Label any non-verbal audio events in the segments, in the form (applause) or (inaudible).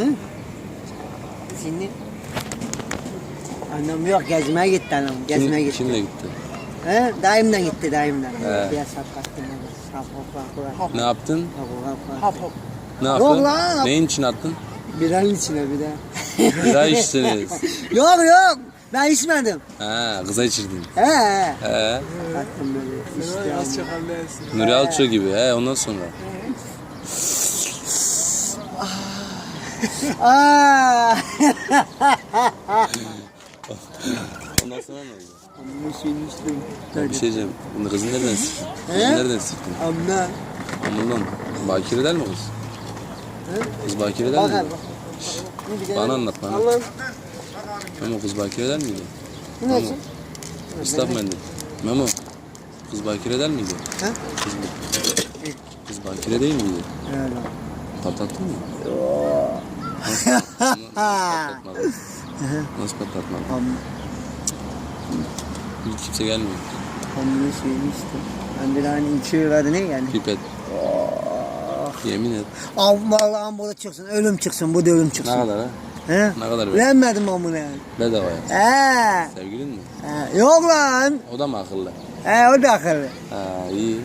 Hı? Şimdi annem yok gezmeye gitti annem. Gezmeye Kim, gitti. kimle gitti? He? Daimden gitti daimden. He. Biraz saplattım onu. Hap hop hap hop. Ne yaptın? Hap hop hap hop. Ne Yok yaptın? lan. Neyin için attın? Biranın içine bir de. Bira içtiniz. (laughs) yok yok. Ben içmedim. Ha, kıza içirdin. He he. He. Baktım böyle işte. Nuri Alço gibi. He, ondan sonra. Aa. Ondan sonra ne oldu? Bunu silmiştim. Ya bir şey diyeceğim. Bunu kızı nereden siktin? He? nereden siktin? Amna. Amandan. Bakir eder mi kız? He? Kız bakir eder Bakar miydi? bak. Bana anlat bana. Allah'ım. Memo kız bakir eder miydi? Bu nasıl? Islak mendil. Memo. Kız bakire eder miydi? He? Kız, kız bakire değil miydi? Öyle. Patlattın mı? Nasıl, nasıl patlatmadın? Nasıl Hiç kimse gelmiyor. Amına silmiştim. Ben bir hani içiyor adı ne yani? Pipet. Yemin et. Av vallahi bu da çıksın. Ölüm çıksın. Bu da ölüm Ne çıksın. kadar ha? He? Ne kadar be? Bilemedim amına yani. Bedavaya. He. Sevgilin mi? He. Yok lan. O da mı akıllı? He o da akıllı. Ha iyi.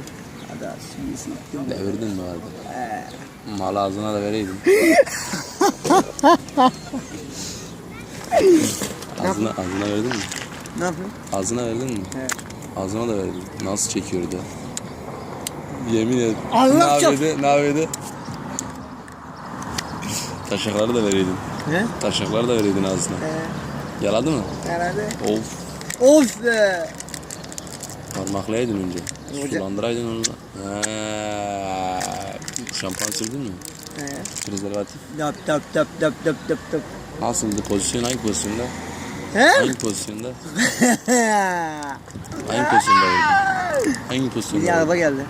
Hadi şimdi siktim. Devirdin mi vardı? Mal ağzına da vereydin. (laughs) ağzına, ağzına verdin mi? Ne yapayım? Ağzına verdin mi? Evet. Ağzına da verdin. Nasıl çekiyordu? Yemin et. Allah ne çok-? Ne yapıyordu? Taşakları da vereydin. He? Taşakları da vereydin ağzına. He. Yaladı mı? Herhalde. Of. Of be. Parmaklayaydın önce. Sulandıraydın onu. Ha. Şampuan sürdün mü? He. Prezervatif. Dap dap dap dap dap dap dap. Nasıldı pozisyon? Hangi pozisyonda? He? Hangi pozisyonda? (laughs) Hangi pozisyonda vurdun? Hangi pozisyonda Bir araba geldi.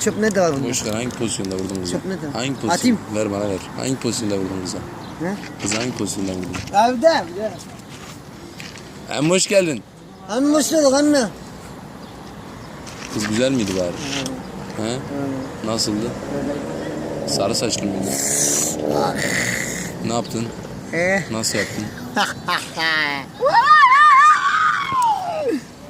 Çöp ne var bunda? Boş ver hangi pozisyonda vurdun kıza? Çok nedir? Hangi pozisyon? Atayım. Ver bana ver. Hangi pozisyonda vurdun kıza? He? Kıza hangi pozisyonda vurdun? Evde. Hem hoş geldin. Anne hoş bulduk anne. Kız güzel miydi bari? He? Nasıldı? Sarı saçlı mıydı? ne yaptın? He. Nasıl yaptın? (laughs)